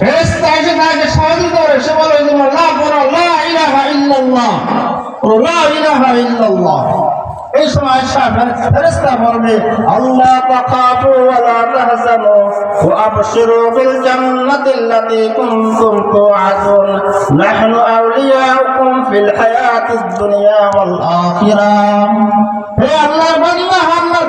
ফেরেশতা এসে তাকে সহযোগিতা করে, সে বলে তোমার লা পড়ো লা ইলাহা ইল্লাল্লাহ ও লা ইলাহা ইল্লাল্লাহ। এই সময় ফেরেশতা বলবে, আল্লাহ তাকাফু ওয়া লা তাহজানু ওয়া আবশিরু বিল জান্নাতি আল্লাতী কুনতুম তুআদুন, নাহনু আউলিয়াউকুম ফিল হায়াতিদ দুনিয়া ওয়াল আখিরাহ হে আল্লাহর বান্দা!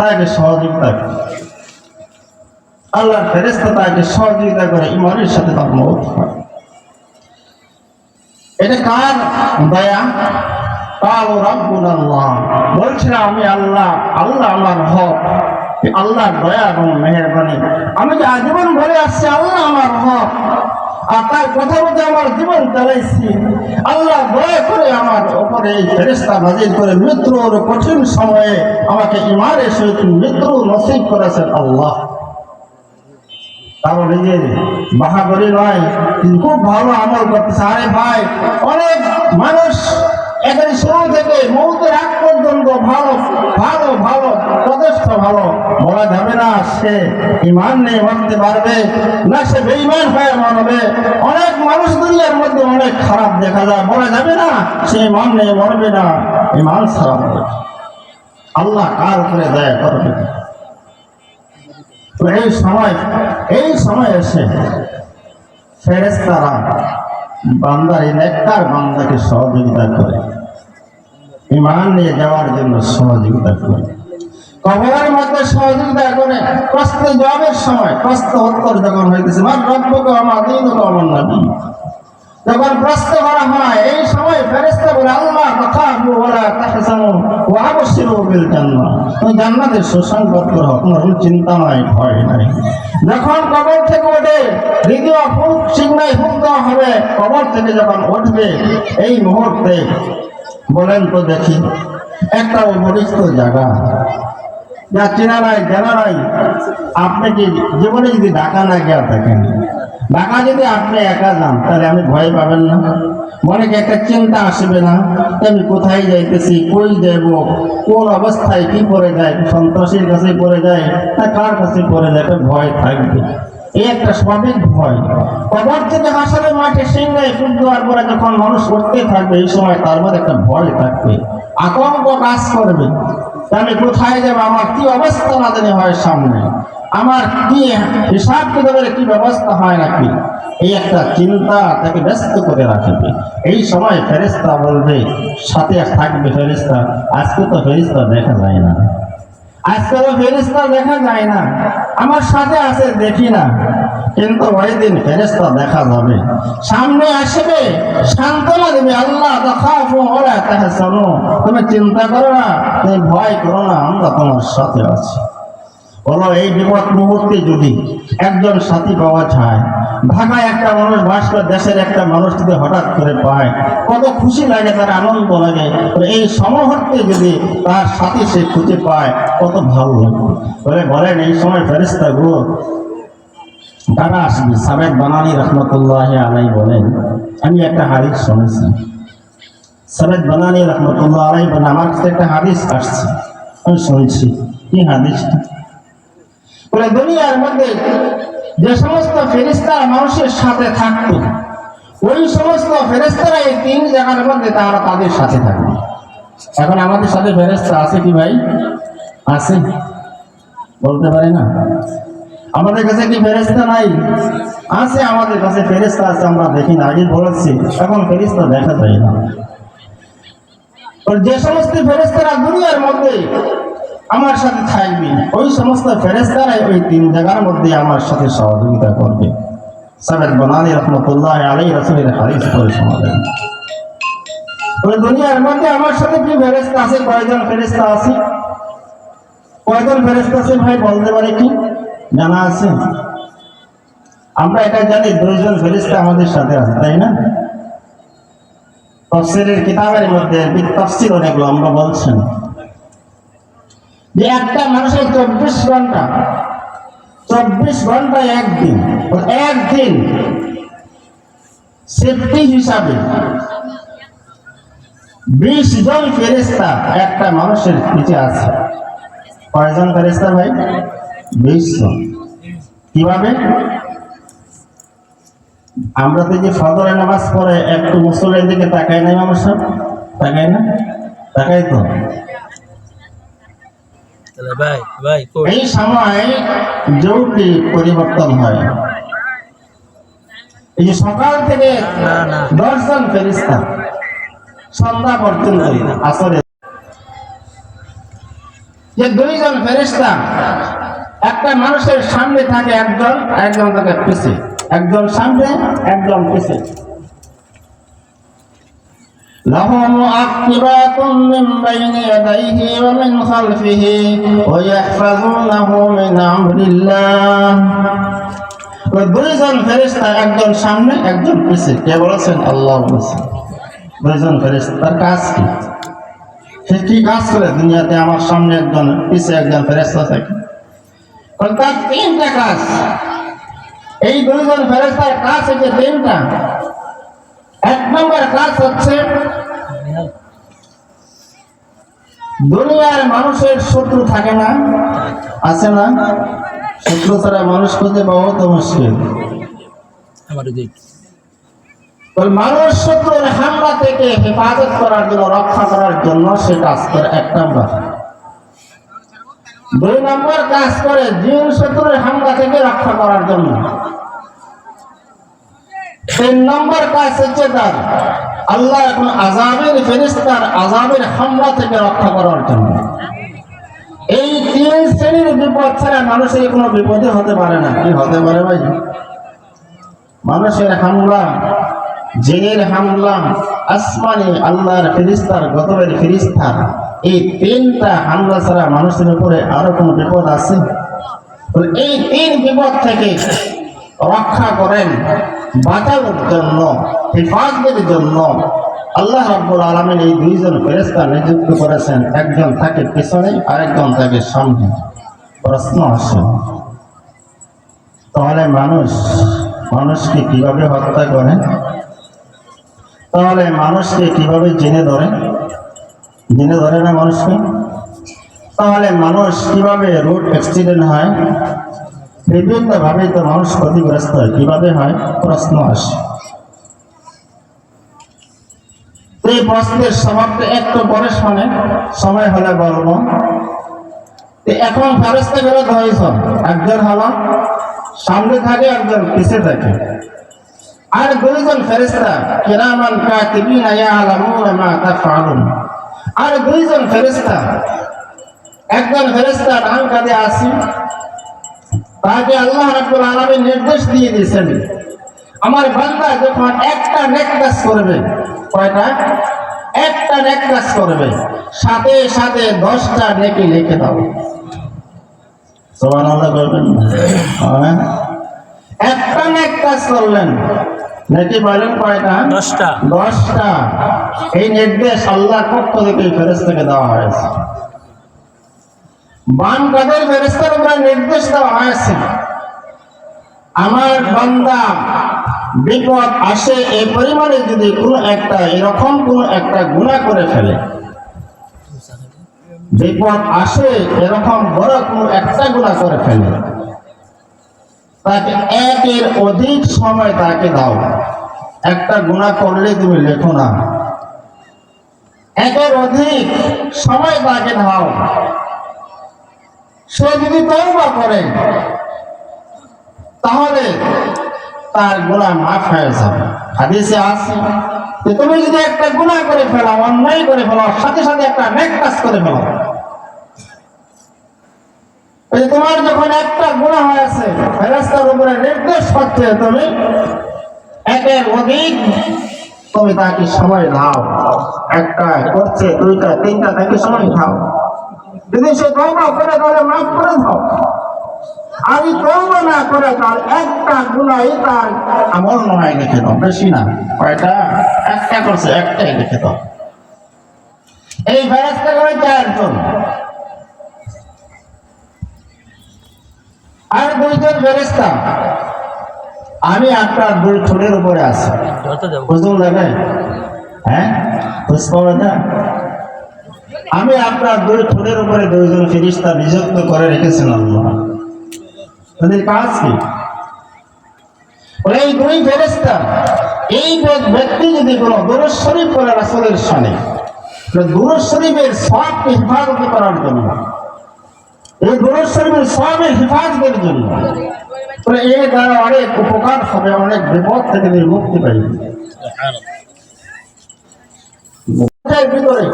তাকে সহযোগিতা করে। আল্লাহ ফেরেস্তা তাকে সহযোগিতা করে, ইমানের সাথে তার মত এটা কার দয়া? কাল রব্বুল আল্লাহ বলছিল আমি আল্লাহ আল্লাহ আমার হক, আল্লাহর দয়া এবং মেহরবানি। আমি যে আজীবন বলে আসছি, আল্লাহ আমার হক। আর তার কথা মতো আমার জীবন চালাইছি। আল্লাহ দয়া করে আমার ওপরে এই ফেরেস্তা নাজির করে মৃত্যুর কঠিন সময়ে আমাকে ইমানের সহিত মৃত্যু নসিব করেছেন আল্লাহ। কারও নিজের বাহাদুরি নয় খুব ভালো আমল করতেছে। আরে ভাই, অনেক মানুষ এখানে শুরু থেকে মৌতের আগ পর্যন্ত ভালো ভালো ভালো, যথেষ্ট ভালো। বলা যাবে না সে ইমান নেই মানতে পারবে, না সে বেইমান হয়ে মানবে। অনেক মানুষ দুনিয়ার মধ্যে অনেক খারাপ দেখা যায়। বলা যাবে না সে ইমান নেই মরবে না, ইমান হবে আল্লাহ কার উপরে দয়া করবে? তো এই সময় এই সময় এসে ফেরেস্তারা বান্দার এই নেককার বান্দাকে সহযোগিতা করে। ইমান নিয়ে যাওয়ার জন্য সহযোগিতা করে। কবরের মধ্যে সহযোগিতা করে প্রশ্ন জবাবের সময় প্রশ্ন উত্তর যখন হইতেছে আমার রব্যকে আমার দিন আমার নবী। যখন প্রশ্ন করা হয়, এই সময় ফেরেস্তা বলে, আল্লাহ, কথা বলা তাহসানু ওয়া আবশিরু বিল জান্নাহ তুমি জান্নাতের সুসংবাদ করো তোমার চিন্তা নাই, ভয় নাই। যখন কবর থেকে ওঠে দ্বিতীয় ফুক সিংহায় ফুক দেওয়া হবে, কবর থেকে যখন উঠবে, এই মুহূর্তে বলেন তো দেখি, একটা অপরিচিত জায়গা। যা চেনা নাই, জানা নাই। আপনি কি জীবনে যদি ঢাকা না গিয়ে থাকেন? ঢাকা যদি আপনি একা যান, তাহলে আমি ভয় পাবেন না। মনে একটা চিন্তা আসবে না আমি কোথায় যাইতেছি, কই যাব, কোন অবস্থায় কি পড়ে যায়, সন্ত্রাসীর কাছে পড়ে যায় না কার কাছে পড়ে যায় একটা ভয় থাকবে। এই একটা স্বাভাবিক ভয়। কবর থেকে হাসালে মাঠে সিংহায় ফুট দেওয়ার পরে যখন মানুষ করতে থাকবে, এই সময় তার মধ্যে একটা ভয় থাকবে। আতঙ্ক কাজ করবে। আমি কোথায় যাব, আমার কি অবস্থা না জানি হয় সামনে। আমার কি হিসাব কিতাবের কি ব্যবস্থা হয় নাকি? এই একটা চিন্তা তাকে ব্যস্ত করে রাখবে। এই সময় ফেরেস্তা বলবে, সাথে থাকবে ফেরেস্তা আজকে তো ফেরিস্তা দেখা যায় না। আজকে তো ফেরিস্তা দেখা যায় না। আমার সাথে আছে, দেখি না। কিন্তু ওই দিন ফেরেস্তা দেখা যাবে। সামনে আসবে সান্ত্বনা দেবে আল্লাহ তুমি চিন্তা করো না, তুমি ভয় করো না, আমরা তোমার সাথে আছি। বলো এই বিপদ মুহূর্তে যদি একজন সাথী পাওয়া যায়, ঢাকায় একটা মানুষ বাস করে দেশের একটা মানুষ যদি হঠাৎ করে পায়, কত খুশি লাগে, তার আনন্দ লাগে। এই সমুহূর্তে যদি তার সাথী সে খুঁজে পায়, কত ভালো লাগে বলে বলেন এই সময় ফেরিস্তা গুলো তারা আসবে। সাবেক বানানি রহমতুল্লাহ আলাই বলেন, আমি একটা হাদিস শুনেছি। সাবেক বানানি রহমতুল্লাহ আলাই বলেন, আমার কাছে একটা হাদিস আসছে, আমি শুনছি। কি হাদিসটা? দুনিয়ার মধ্যে যে সমস্ত ফেরিস্তা মানুষের সাথে থাকতো, ওই সমস্ত ফেরেস্তারা এই তিন জায়গার মধ্যে তারা তাদের সাথে থাকবে এখন আমাদের সাথে ফেরেস্তা আছে কি ভাই? আছে? বলতে পারি না। আমাদের কাছে কি ফেরেস্তা নাই? আছে, আমাদের কাছে ফেরেস্তা আছে, আমরা দেখি না আগে বলেছি। এখন ফেরিস্তা দেখা যায় না। যে সমস্ত ফেরেস্তারা দুনিয়ার মধ্যে আমার সাথে থাকবে। ওই সমস্ত ফেরেস্তারাই ওই তিন জায়গার মধ্যে আমার সাথে সহযোগিতা করবে। সাবেদ বনানি রহমতুল্লাহ আলাই রসুলের হাদিস করে ওই দুনিয়ার মধ্যে আমার সাথে কি ফেরেস্তা আছে? কয়জন ফেরেস্তা আছে? কয়জন ফেরেস্তা আছে ভাই, বলতে পারে কি? জানা আছে? আমরা এটা জানি, দুইজন ফেরিস্তা আমাদের সাথে আছে, তাই না? তফসিলের কিতাবের মধ্যে তফসিল অনেকগুলো আমরা বলছেন। যে একটা মানুষের চব্বিশ ঘণ্টা চব্বিশ ঘণ্টা একদিন একদিন সেফটি হিসাবে বিশ জন ফেরিস্তা একটা মানুষের পিছে আছে। কয়জন ফেরিস্তা ভাই? বিশ জন। কীভাবে? আমরা তো যে ফজরের নামাজ পড়ে একটু মুসলের দিকে তাকাই নাই মানুষ তাকাই না? তাকাই তো? ভাই ভাই এই সময় যৌটি পরিবর্তন হয়। এই সকাল থেকে। দশজন ফেরিস্তা সন্ধ্যা পর্যন্ত আসরে। যে দুইজন ফেরিস্তা একটা মানুষের সামনে থাকে একজন একজন থাকে পিছে। একজন সামনে একজন পিছে। له معقبات من بين يديه ومن خلفه ويحفظونه من امر الله ওই দুইজন ফেরেশতা একজন সামনে একজন পিছে কে বলেছেন আল্লাহ বলেছেন দুইজন ফেরেশতা তার কাজ কি সে কি কাজ করে দুনিয়াতে আমার সামনে একজন পিছে একজন ফেরেশতা থাকে বলে, তার তিনটা কাজ এই দুইজন ফেরেশতার কাজ হচ্ছে তিনটা এক নম্বর কাজ হচ্ছে দুনিয়ার মানুষের শত্রু থাকে না আছে না? শত্রু ছাড়া মানুষ খুঁজে বহুত মুশকিল। মানুষ শত্রুর হামলা থেকে হেফাজত করার জন্য রক্ষা করার জন্য সে কাজ করে। এক নম্বর। দুই নম্বর কাজ করে জিন শত্রুর হামলা থেকে রক্ষা করার জন্য। তিন নম্বর কাজ হচ্ছে তার আল্লাহ এখন আজাবের ফেরিস্তার আজাবের হামলা থেকে রক্ষা করার জন্য। এই তিন শ্রেণির বিপদ ছাড়া মানুষের কোনো বিপদে হতে পারে না। কি হতে পারে ভাই? মানুষের হামলা, জেনের হামলা, আসমানি আল্লাহর ফিরিস্তার গতবের ফিরিস্তার এই তিনটা হামলা ছাড়া মানুষের উপরে আরও কোনো বিপদ আছে? এই তিন বিপদ থেকে রক্ষা করেন। বাঁচানোর জন্য, হেফাজতের জন্য আল্লাহ রাব্বুল আলমিন এই দুইজন ফেরেস্তা নিযুক্ত করেছেন। একজন থাকে পিছনে, আরেকজন থাকে সামনে। প্রশ্ন আসে, তাহলে মানুষ, মানুষকে কীভাবে হত্যা করে? তাহলে মানুষকে কীভাবে জেনে ধরে? জেনে ধরে না মানুষকে? তাহলে মানুষ কীভাবে রোড অ্যাক্সিডেন্ট হয়? বিভিন্ন ভাবে তো মানুষ ক্ষতিগ্রস্ত হয়। কীভাবে হয়? প্রশ্ন আসে। এই প্রশ্নের সমাপ্ত একটু পরে শোনে। সময় হলে বলব। এখন ফেরস্তা বেরোত হয়েছ একজন হলো, সামনে থাকে, একজন পিছে থাকে। আর দুইজন ফেরেস্তা কিরামান কাতিবিনা, ইয়ালামুনা মা তাফআলুন। আর দুইজন ফেরেস্তা একজন ফেরেস্তা ডান কাঁধে আসি তাকে আল্লাহ রাব্বুল আলামিন নির্দেশ দিয়ে দিয়েছেন। আমার বান্দা যখন একটা নেক কাজ করবে কয়টা? একটা নেক কাজ করবে সাথে সাথে দশটা নেকি লিখে দাও। হ্যাঁ একটা নেক কাজ করলেন নাকি বলেন কয়টা? দশটা। দশটা। এই নির্দেশ আল্লাহ পক্ষ থেকে ফেরেস্তাকে দেওয়া হয়েছে। বান কাদের ফেরেস্তার উপরে নির্দেশ দেওয়া হয়েছে। আমার বান্দা, বিপদ আসে এই পরিমাণে যদি কোনো একটা এরকম কোনো একটা গুণা করে ফেলে। বিপদ আসে এরকম বড় কোনো একটা গুণা করে ফেলে। তাকে একের অধিক সময় তাকে দাও। একটা গুণা করলে তুমি লেখো না। একের অধিক সময় তাকে দাও। সে যদি তওবা করে, তাহলে তার মাফ হয়ে যাবে। হাদিসে যে তুমি যদি একটা গুণা করে অন্যায় করে ফেলো, সাথে সাথে একটা নেক কাজ করে ফেলো তোমার যখন একটা গুণা হয়েছে ফেরেস্তার উপরে নির্দেশ করছে তুমি একের অধিক তুমি তাকে সময় দাও। একটা করছে দুইটা তিনটা তাকে সময় দাও। যদি সে তওবা করে তাহলে মাফ করে দাও। আমি তৌবা না করে তার একটা গুণাই তার আমল নয় লিখে দাও। বেশি না কয়টা? একটা করছে একটাই লিখে দাও। এই ফেরস্তা করে চারজন আর দুইজন ফেরেস্তা আমি আপনার দুই ঠোঁটের উপরে আছি। বুঝতে লাগে হ্যাঁ? বুঝতে পারবে না আমি আপনার দুই ঠোঁটের উপরে দুইজন ফিরিস্তা নিযুক্ত করে রেখেছেন আল্লাহ তাদের কাজ কি? এই দুই ফেরেস্তা এই ব্য- ব্যক্তি যদি কোনো দুরুজ শরীফ করে রাসূলের সামনে দুরুজ শরীফের সবকে হেফাজত করার জন্য এই দুরুজ শরীফের সবের হেফাজতের জন্য এর দ্বারা অনেক উপকার হবে অনেক বিপদ থেকে মুক্তি পাইবে। ভিতরে?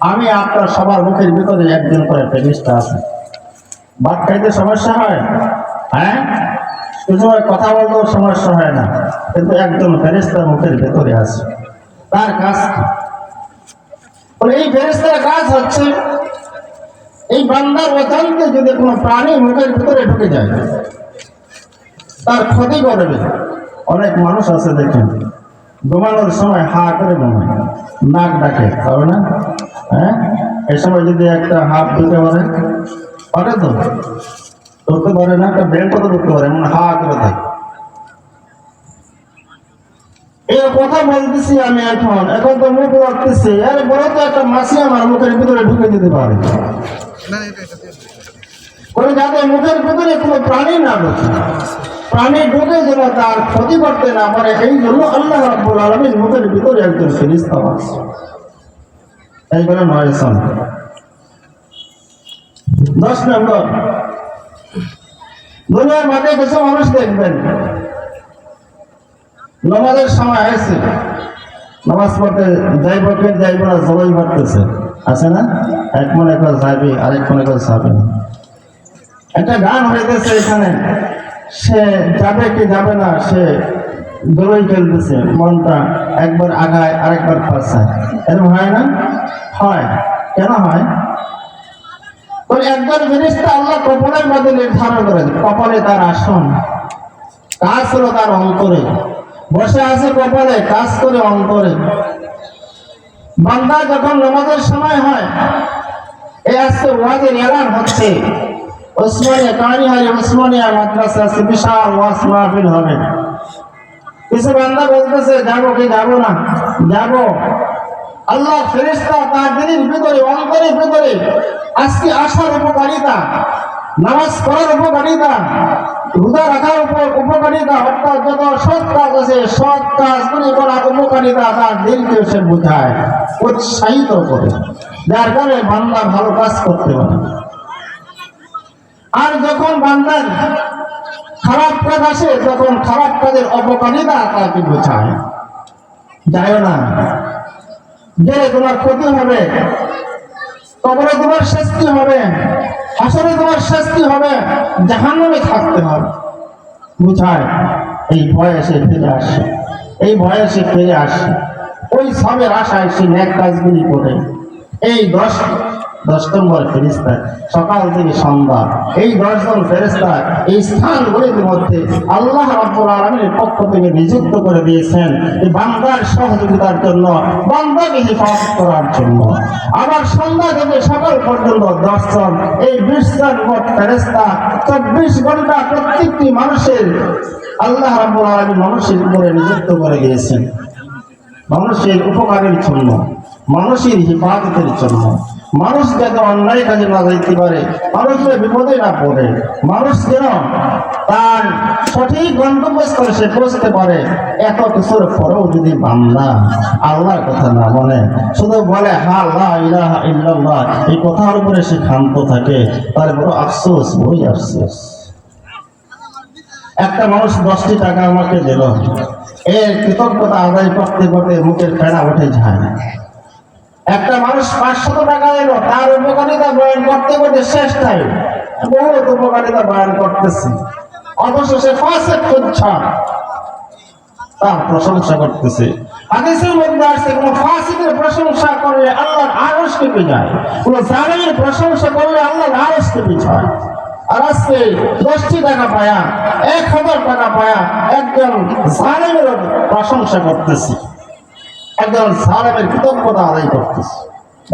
আমি আপনার সবার মুখের ভিতরে একজন করে ফেরিস্তা আছে। ভাত খাইতে সমস্যা হয়? হ্যাঁ? সময় কথা বলতেও সমস্যা হয় না, কিন্তু একজন ফেরিস্তার মুখের ভেতরে আছে। তার কাজ এই ফেরিস্তার কাজ হচ্ছে, এই বান্দার অজান্তে যদি কোনো প্রাণী মুখের ভিতরে ঢুকে যায়, তার ক্ষতি করবে। অনেক মানুষ আছে দেখেন, ঘুমানোর সময় হা করে ঘুমায়, নাক ডাকে হবে না? হ্যাঁ? সময় যদি একটা হাত ঢুকে পারে পারে তো? ঢুকতে পারে না একটা ব্রেন কত ঢুকতে পারে এমন হা করে থাকে এই কথা বলতেছি আমি এখন এখন তো মুখ রাখতেছি। আরে বড় তো একটা মাসি আমার মুখের ভিতরে ঢুকে দিতে পারে। করে যাতে মুখের ভিতরে কোনো প্রাণী না ঢুকে প্রাণী ঢুকে যেন তার ক্ষতি করতে না পারে এই জন্য আল্লাহ রাব্বুল আলামিন মুখের ভিতরে একজন ফেরেশতা আছে এই করে নয় দশ নম্বর। দুনিয়ার মাঝে কিছু মানুষ দেখবেন। নামাজের সময় আছে নামাজ পড়তে যাইব কে যাইব না সবাই পড়তেছে আছে না? এক মনে করে যাবি, আরেক মনে করে যাবে না। একটা গান হইতেছে এখানে, সে যাবে কি যাবে না, সে দৌড়ই খেলতেছে মনটা একবার আগায়, আরেকবার পাশায় এরকম হয় না? হয়। কেন হয়? ফেরিস্তা আল্লাহ কপালের মধ্যে নির্ধারণ করে। কপালে তার আসন, কাজ হলো তার অন্তরে। বসে আছে কপালে, কাজ করে অন্তরে। বান্দা যখন নামাজের সময় হয় এই আজকে ওয়াজের এলান হচ্ছে। ওসমানিয়া কানিহারি ওসমানিয়া মাদ্রাসা বিশাল ওয়াজ মাহফিল হবে। কিছু বান্দা বলতেছে, যাব কি যাব না? যাব। আল্লাহ ফেরেশতা তার দিনের ভিতরে, অন্তরের ভিতরে আজকে আসার উপকারিতা, নামাজ পড়ার উপকারিতা, রোজা রাখার উপর উপকারিতা, অর্থাৎ যত সৎ কাজ আছে, সৎ কাজগুলি করার উপকারিতা তার দিলকে সে বোঝায়, উৎসাহিত করে। যার কারণে বান্দা ভালো কাজ করতে পারে। আর যখন বান্দার খারাপ কাজ আসে তখন খারাপ কাজের অপকারিতা তাকে বোঝায় যায় না। গেলে তোমার ক্ষতি হবে, কবরে তোমার শাস্তি হবে আসলে তোমার শাস্তি হবে, জাহান্নামে থাকতে হবে। বুঝায়? এই বয়সে ফিরে আসে। এই বয়সে ফিরে আসে। ওই সবের আশায় সে ন্যাক কাজগুলি করে। এই দশ দশ নম্বর ফেরিস্তা সকাল থেকে সন্ধ্যা। এই দশজন ফেরিস্তা এই স্থানগুলির মধ্যে আল্লাহ রাব্বুল আলামিনের পক্ষ থেকে নিযুক্ত করে দিয়েছেন এই বান্দার সহযোগিতার জন্য, বান্দাকে হেফাজত করার জন্য। আবার সন্ধ্যা থেকে সকাল পর্যন্ত দশজন এই বিশজন মোট ফেরেস্তা চব্বিশ ঘণ্টা প্রত্যেকটি মানুষের আল্লাহ রাব্বুল আলামিন মানুষের উপরে নিযুক্ত করে দিয়েছেন। মানুষের উপকারের জন্য। মানুষের হেফাজতের জন্য। মানুষ যাতে অন্যায় কাজে না যাইতে পারে মানুষ যেন বিপদে না পড়ে। মানুষ যেন তার সঠিক গন্তব্যস্থলে সে পৌঁছতে পারে, এত কিছুর পরেও যদি বান্দা আল্লাহর কথা না বলে, শুধু বলে, হা, লা ইলাহা ইল্লাল্লাহ এই কথার উপরে সে ক্ষান্ত থাকে, তার বড় আফসোস বই আফসোস। একটা মানুষ দশটি টাকা আমাকে দিল, এর কৃতজ্ঞতা আদায় করতে করতে মুখের ফেরা উঠে যায়। একটা মানুষ পাঁচশত টাকা দিল তার উপকারিতা বয়ন করতে করতে শেষ টাইম বহুত উপকারিতা বয়ন করতেছি। অথচ সে ফাঁসে খুঁজছা তার প্রশংসা করতেছে। মধ্যে কোন ফাসিকের প্রশংসা করলে কেঁপে যায়। প্রশংসা করলে আজকে দশটি টাকা পায়া, এক হাজার টাকা পায়া একজন প্রশংসা করতেছি। একজন জালেমের কৃতজ্ঞতা আদায় করতেছি।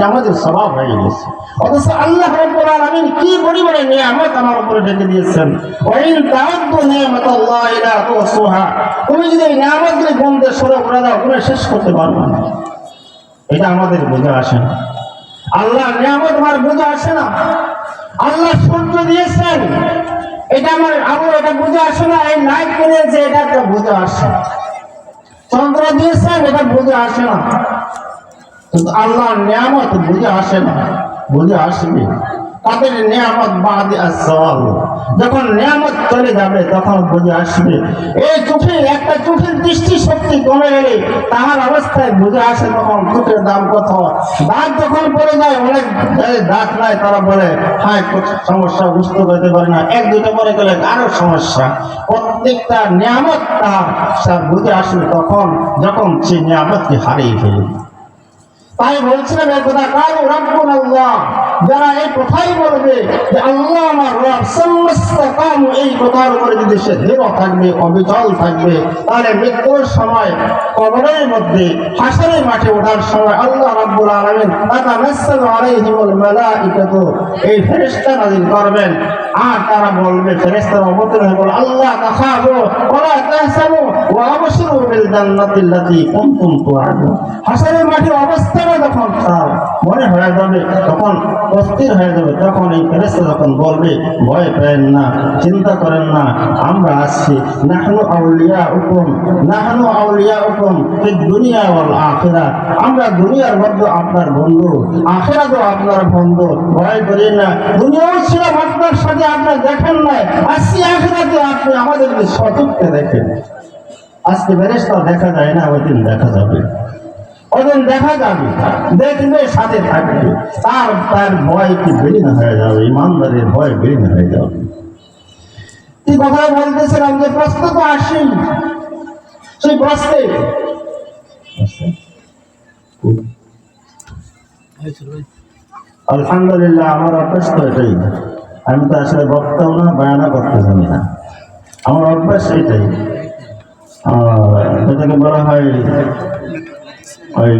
আমাদের স্বভাব হয়ে গেছে। অথচ আল্লাহ রাব্বুল আলামিন কি পরিমাণে নিয়ামত আমার উপরে ঢেকে দিয়েছেন? ওয়াইন তাআদ্দু নিয়ামাতাল্লাহি লা তুহসুহা। তুমি যদি নিয়ামতগুলি বন্ধে সরে করে দাও পুরো শেষ করতে পারবে না। এটা আমাদের বুঝে আসে না। আল্লাহ নিয়ামত আমার বুঝে আসে না। আল্লাহ সূর্য দিয়েছেন। এটা আমার আমার এটা বুঝে আসে না। এই লাইট কিনেছে এটা একটা বুঝে আসে চন্দ্র দিয়েছেন এটা বুঝে আসে না। কিন্তু আল্লাহর নিয়ামত বুঝে আসে না বুঝে আসবে। তাদের নিয়ামত বাদে আসওয়াল যখন নিয়ামত চলে যাবে, তখন বুঝে আসবে, এই চোখে একটা চোখের দৃষ্টি শক্তি কমে গেলে তাহার অবস্থায় বুঝে আসে তখন চোখের দাম কত। দাঁত যখন পড়ে যায়, অনেক দাঁত নাই, তারা বলে হ্যাঁ সমস্যা, বুঝতে পারতে পারে না। এক, দুটো পরে গেলে আরও সমস্যা। প্রত্যেকটা নিয়ামত সে বুঝে আসবে তখন, যখন সে নিয়ামতকে হারিয়ে ফেলবে তাই বলছিলাম এই কথা কারও রব্বুল আল্লাহ যারা এই কথাই বলবে যে আল্লাহ আমার রব সমস্ত কাম এই কথার উপরে যদি সে দৃঢ় থাকবে, অবিচল থাকবে, তাহলে মৃত্যুর সময় কবরের মধ্যে, হাসরের মাঠে ওঠার সময় আল্লাহ রাব্বুল আলামিন তাতা নাসালু আলাইহিমুল মালাইকাতু, এই ফেরেশতা নাযিল করবেন। আর তারা বলবে, ফেরেশতারা অবতীর্ণ হয়ে বলে আল্লাহ তাখাবু ওয়া তাহসানু, ওয়া আবশিরু বিল জান্নাতিল্লাতী কুনতুম তুআদুন। হাসরের মাঠে অবস্থাটা যখন তার মনে হয়ে যাবে, তখন অস্থির হয়ে যাবে, তখন এই ফেরেস্তা যখন বলবে, ভয় পেন না, চিন্তা করেন না, আমরা আসছি। নাহনু আউলিয়া হুকুম নাহনু আউলিয়া এই দুনিয়া ওয়াল আখিরা আমরা দুনিয়ার মধ্যে আপনার বন্ধু আখিরা তো আপনার বন্ধু, ভয় করি না। দুনিয়াও ছিলাম আপনার সাথে আপনার দেখেন নাই। আসছি আখিরাতে, আপনি আমাদেরকে সচক্ষে দেখেন। আজকে ফেরেস্তা দেখা যায় না, ওই দিন দেখা যাবে। ওদিন দেখা যাবে, দেখবে সাথে থাকবে। তার তার ভয় কি বেরিয়ে হয়ে যাবে, ইমানদারের ভয় বেরিয়ে হয়ে যাবে। কি কথা বলতেছিলাম যে প্রশ্ন তো আসেই সেই প্রশ্নে। আলহামদুলিল্লাহ, আমার অভ্যাস তো এটাই। আমি তো আসলে বক্তাও না বায়ানা করতে জানি না। আমার অভ্যাস এটাই। এটাকে বলা হয় ওই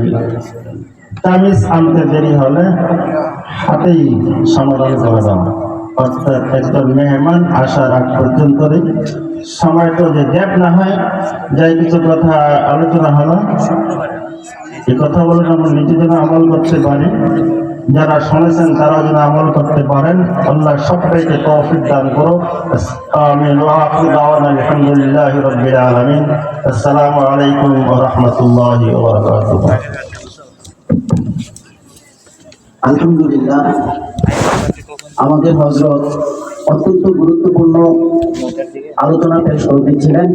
তামিজ আনতে দেরি হলে হাতেই সমাধান করে দেওয়া অর্থাৎ একজন মেহমান আসার আগ পর্যন্ত সময়টা যে গ্যাপ না হয়, যাই কিছু কথা আলোচনা হলো এই কথা বলে আমরা নিজেদের আমল করতে পারি। যারা শুনেছেন তারা যেন আমল করতে পারেন, আল্লাহ সবাইকে তৌফিক দান করো আমিন। ওয়া আখিরু আলহামদুলিল্লাহি রাব্বিল আলামিন। আসসালামু আলাইকুম ওয়া রাহমাতুল্লাহি ওয়া বারাকাতুহু। আলহামদুলিল্লাহ, আমাদের হজরত অত্যন্ত গুরুত্বপূর্ণ আলোচনা পেশ করতেছিলেন